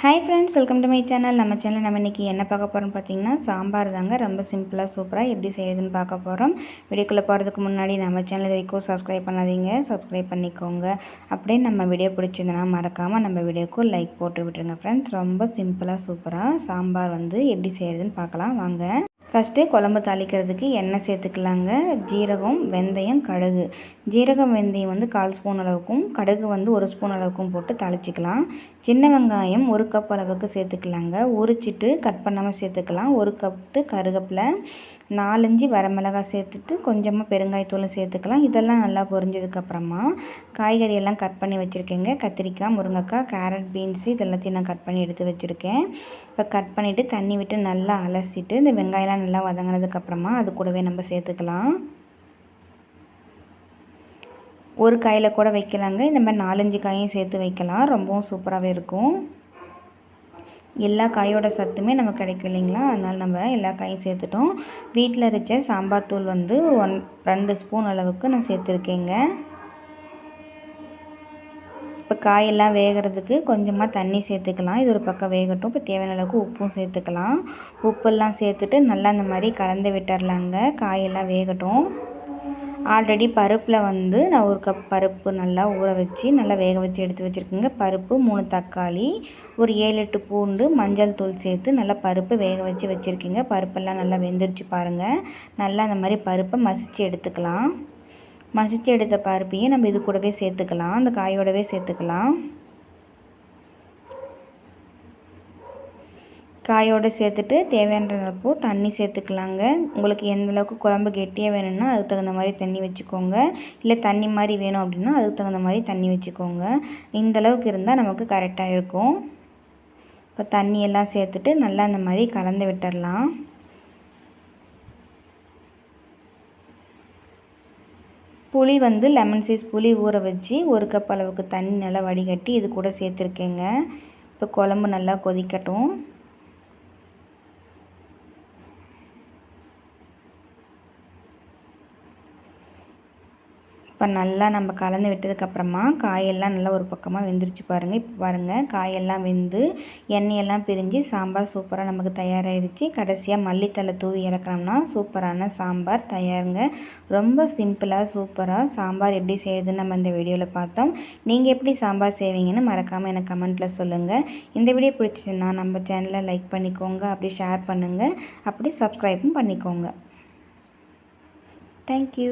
Hi friends welcome to my channel நம்ம channel நம்ம இன்றைக்கி என்ன பார்க்க போகிறோம்னு பார்த்தீங்கன்னா சாம்பார் தாங்க. ரொம்ப சிம்பிளாக சூப்பராக எப்படி செய்யுதுன்னு பார்க்க போகிறோம் வீடியோக்குள்ளே போகிறதுக்கு முன்னாடி நம்ம சேனல் வரைக்கும் சப்ஸ்கிரைப் பண்ணாதீங்க. சப்ஸ்கிரைப் பண்ணிக்கோங்க. அப்படியே நம்ம வீடியோ பிடிச்சிருந்தனா மறக்காமல் நம்ம வீடியோக்கும் லைக் போட்டு விட்டுருங்க ஃப்ரெண்ட்ஸ் ரொம்ப சிம்பிளாக சூப்பராக சாம்பார் வந்து எப்படி செய்கிறதுன்னு பார்க்கலாம். வாங்க. ஃபஸ்ட்டு குழம்பு தாளிக்கிறதுக்கு எண்ணெய் சேர்த்துக்கலாங்க. ஜீரகம் வெந்தயம் கடுகு. ஜீரகம் வெந்தயம் வந்து கால் ஸ்பூன் அளவுக்கும் கடுகு வந்து ஒரு ஸ்பூன் அளவுக்கும் போட்டு தாளிச்சிக்கலாம். சின்ன வெங்காயம் ஒரு கப் அளவுக்கு சேர்த்துக்கலாங்க. உரிச்சிட்டு கட் பண்ணாமல் சேர்த்துக்கலாம். ஒரு கப்பு கருகப்பில் நாலஞ்சு வரமிளகாய் சேர்த்துட்டு கொஞ்சமாக பெருங்காயத்தூளும் சேர்த்துக்கலாம். இதெல்லாம் நல்லா பொரிஞ்சதுக்கப்புறமா காய்கறி எல்லாம் கட் பண்ணி வச்சுருக்கேங்க. கத்திரிக்காய் முருங்கைக்காய் கேரட் பீன்ஸு இது எல்லாத்தையும் நான் கட் பண்ணி எடுத்து வச்சுருக்கேன். இப்போ கட் பண்ணிவிட்டு தண்ணி விட்டு நல்லா அலசிட்டு இந்த வெங்காயம்லாம் நல்லா வதங்கினதுக்கப்புறமா அது கூடவே நம்ம சேர்த்துக்கலாம். ஒரு காயில் கூட வைக்கலாங்க. இந்த மாதிரி நாலஞ்சு காயும் சேர்த்து வைக்கலாம். ரொம்பவும் சூப்பராகவே இருக்கும். எல்லா காயோட சத்துமே நமக்கு கிடைக்கும் இல்லைங்களா? அதனால் நம்ம எல்லா காயும் சேர்த்துட்டோம். வீட்டில் அரைச்ச சாம்பார் தூள் வந்து ஒன் ரெண்டு ஸ்பூன் அளவுக்கு நான் சேர்த்துருக்கேங்க. இப்போ காயெல்லாம் வேகிறதுக்கு கொஞ்சமாக தண்ணி சேர்த்துக்கலாம். இது ஒரு பக்கம் வேகட்டும். இப்போ தேவையான அளவுக்கு உப்பும் சேர்த்துக்கலாம். உப்பெல்லாம் சேர்த்துட்டு நல்லா இந்த மாதிரி கலந்து விட்டுறலாங்க. காயெல்லாம் வேகட்டும். ஆல்ரெடி பருப்பில் வந்து நான் ஒரு கப் பருப்பு நல்லா ஊற வச்சு நல்லா வேக வச்சு எடுத்து வச்சுருக்கேங்க. பருப்பு மூணு தக்காளி ஒரு ஏழு எட்டு பூண்டு மஞ்சள் தூள் சேர்த்து நல்லா பருப்பு வேக வச்சு வச்சுருக்கீங்க. பருப்பெல்லாம் நல்லா வெந்துருச்சு பாருங்கள் நல்லா அந்த மாதிரி பருப்பை மசித்து எடுத்துக்கலாம். மசித்து எடுத்த பருப்பையும் நம்ம இது கூடவே சேர்த்துக்கலாம். அந்த காயோடவே சேர்த்துக்கலாம். காயோடு சேர்த்துட்டு தேவையானப்போ தண்ணி சேர்த்துக்கலாங்க. உங்களுக்கு எந்த அளவுக்கு குழம்பு கெட்டியாக வேணும்னா அதுக்கு தகுந்த மாதிரி தண்ணி வச்சுக்கோங்க. இல்லை தண்ணி மாதிரி வேணும் அப்படின்னா அதுக்கு தகுந்த மாதிரி தண்ணி வச்சுக்கோங்க. இந்த அளவுக்கு இருந்தால் நமக்கு கரெக்டாக இருக்கும். இப்போ தண்ணியெல்லாம் சேர்த்துட்டு நல்லா அந்த மாதிரி கலந்து விட்டுடலாம் புளி வந்து லெமன் சைஸ் புளி ஊற வச்சு ஒரு கப் அளவுக்கு தண்ணி நல்லா வடிகட்டி இது கூட சேர்த்துருக்கேங்க. இப்போ குழம்பு நல்லா கொதிக்கட்டும். இப்போ நல்லா நம்ம கலந்து விட்டதுக்கப்புறமா காயெல்லாம் நல்லா ஒரு பக்கமாக வெந்துருச்சு பாருங்கள் இப்போ பாருங்கள் காயெல்லாம் வெந்து எண்ணெயெல்லாம் பிரிஞ்சு சாம்பார் சூப்பராக நமக்கு தயாராகிடுச்சு கடைசியாக மல்லித்தலை தூவி இறக்கணும்னா சூப்பரான சாம்பார் தயாருங்க. ரொம்ப சிம்பிளாக சூப்பராக சாம்பார் எப்படி செய்யுதுன்னு நம்ம இந்த வீடியோவில் பார்த்தோம். நீங்கள் எப்படி சாம்பார் செய்வீங்கன்னு மறக்காமல் எனக்கு கமெண்ட்டில் சொல்லுங்கள் இந்த வீடியோ பிடிச்சிச்சுன்னா நம்ம சேனலை லைக் பண்ணிக்கோங்க அப்படி ஷேர் பண்ணுங்கள் அப்படி சப்ஸ்கிரைபும் பண்ணிக்கோங்க. தேங்க்யூ